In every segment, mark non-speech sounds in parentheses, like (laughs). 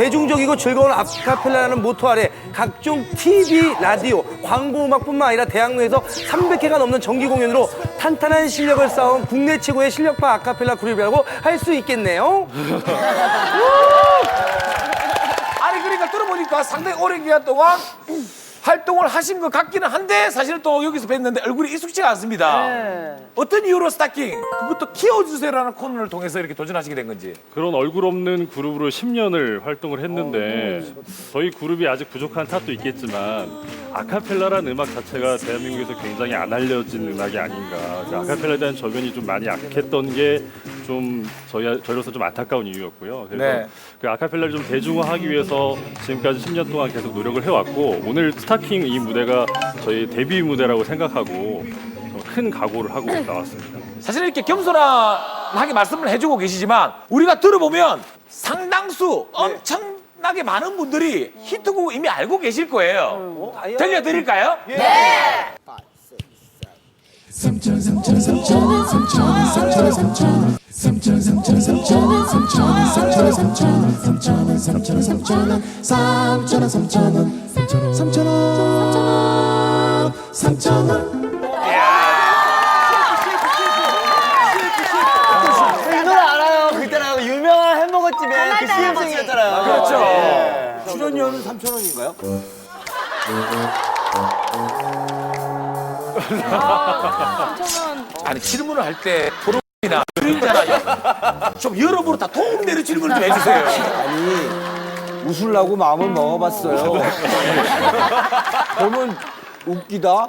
대중적이고 즐거운 아카펠라라는 모토 아래 각종 TV, 라디오, 광고 음악뿐만 아니라 대학로에서 300회가 넘는 정기 공연으로 탄탄한 실력을 쌓은 국내 최고의 실력파 아카펠라 그룹이라고 할 수 있겠네요. (laughs) 아니 그러니까 들어보니까 상당히 오랜 기간 동안 활동을 하신 것 같기는 한데 사실은 또 여기서 뵀는데 얼굴이 익숙지가 않습니다. 어떤 이유로 스타킹 그것도 키워주세요라는 코너를 통해서 이렇게 도전하시게 된 건지. 그런 얼굴 없는 그룹으로 10년을 활동을 했는데 저희 그룹이 아직 부족한 탓도 있겠지만 아카펠라라는 음악 자체가 대한민국에서 굉장히 안 알려진 음악이 아닌가 그 아카펠라에 대한 저변이 좀 많이 약했던 게 좀 저희 저희로서 좀 안타까운 이유였고요. 그래서 네. 그 아카펠라를 좀 대중화하기 위해서 지금까지 10년 동안 계속 노력을 해왔고 오늘 스타킹 이 무대가 저희 데뷔 무대라고 생각하고 좀큰 각오를 하고 나왔습니다. 사실 이렇게 겸손하게 말씀을 해주고 계시지만 우리가 들어보면 상당수 엄청나게 많은 분들이 히트곡 이미 알고 계실 거예요. 들려드릴까요? 삼천 삼천 삼천 삼천 이 노래 알아요. 그때랑 유명한 햄버거 집에 그 CM생이었잖아요. 그렇죠. 출연료는 3,000원인가요? 아니 질문을 할때 토론이나 출연자나 좀 여러모로 다 도움되는 질문을 좀 해주세요. 웃으려고 마음을 먹어봤어요. 보면 웃기다.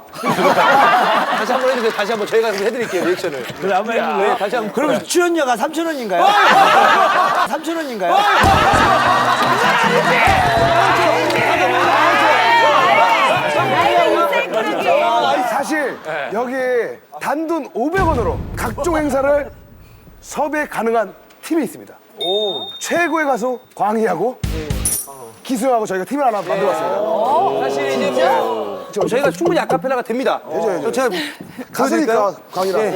다시 한 번 해주세요. 다시 한번 저희가 해드릴게요. 리액션을. 그래, 한번 해줄래요? 다시 한 번. 그럼 출연료가 3천 원인가요? 3천 원인가요? 아니, 사실 여기 단돈 500원으로 각종 행사를 섭외 가능한 팀이 있습니다. 최고의 가수 광희하고 기수형하고 저희가 팀을 하나 만들었습니다. 사실 이제 뭐 저희가 충분히 아카펠라가 됩니다. 저 제가 가수니까 광희랑.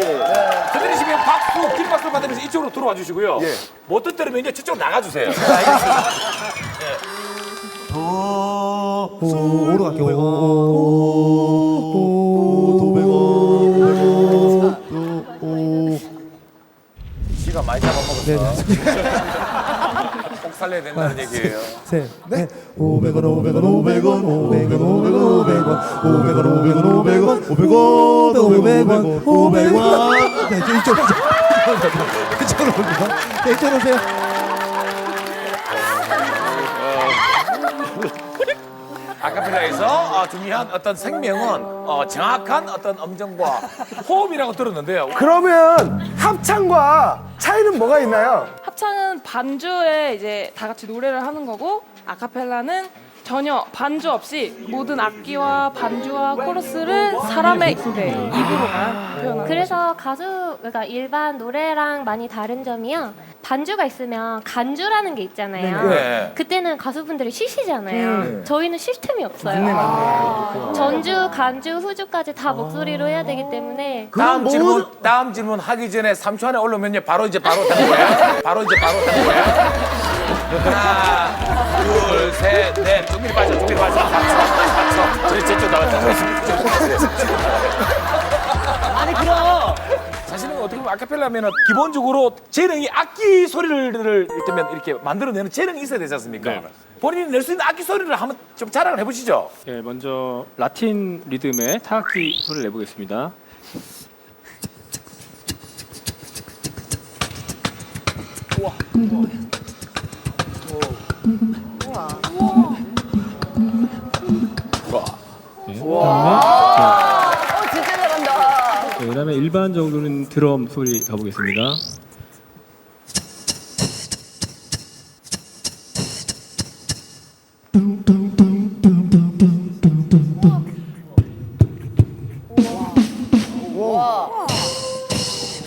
들으시면 박수, 긴 박수 받으면서 이쪽으로 들어와 주시고요. 예. 못 듣더라면 이제 저쪽으로 나가 주세요. 지가 많이 잡아먹었 어. 꼭 살려야 된다는 얘기예요. 네. 500원 500원 500원 500원 500원 500원 500원 500원 500원 500원 500원 500원 네, 이쪽 이쪽 이쪽으로 오세요. 네, 이쪽으로 오세요. 아카펠라에서 어, 중요한 어떤 생명은 어, 정확한 어떤 음정과 호흡이라고 들었는데요. 그러면 합창과 차이는 뭐가 있나요? 합창은 반주에 이제 다 같이 노래를 하는 거고 아카펠라는 전혀 반주 없이 모든 악기와 반주와 코러스를 사람의 네, 입으로만 표현하는 그래서 가수 그러니까 일반 노래랑 많이 다른 점이요. 반주가 있으면 간주라는 게 있잖아요. 네. 그때는 가수분들이 쉬시잖아요. 저희는 쉴 틈이 없어요. 전주, 간주, 후주까지 다 목소리로 해야 되기 때문에 다음 질문 다음 질문 하기 전에 3초 안에 올라오면요 바로 이제 바로 (laughs) 되는 거예요. 바로 이제 바로 되는 거예요. 하나, 둘, 셋, 넷. 준비 빠져, 준비 빠져. 저희 저쪽 나왔다. 아니 그럼 사실은 어떻게 보면 아카펠라 하면은 기본적으로 재능이 악기 소리를 일테면 이렇게 만들어내는 재능이 있어야 되지 않습니까? 네, 맞습니다. 본인이 낼 수 있는 악기 소리를 한번 좀 자랑을 해보시죠. 예, 먼저 라틴 리듬의 타악기 소리를 내보겠습니다. 진짜 잘한다. 네, 그다음에 일반적으로는 드럼 소리 가보겠습니다.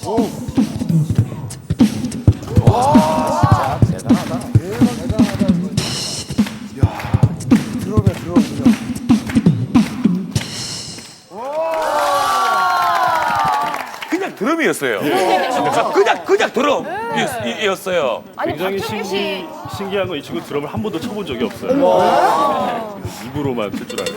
들어오 드럼이었어요. 그냥 그냥 드럼이었어요. 굉장히 신기, 신기한 건 이 친구 드럼을 한 번도 쳐본 적이 없어요. 입으로만 칠 줄 알고.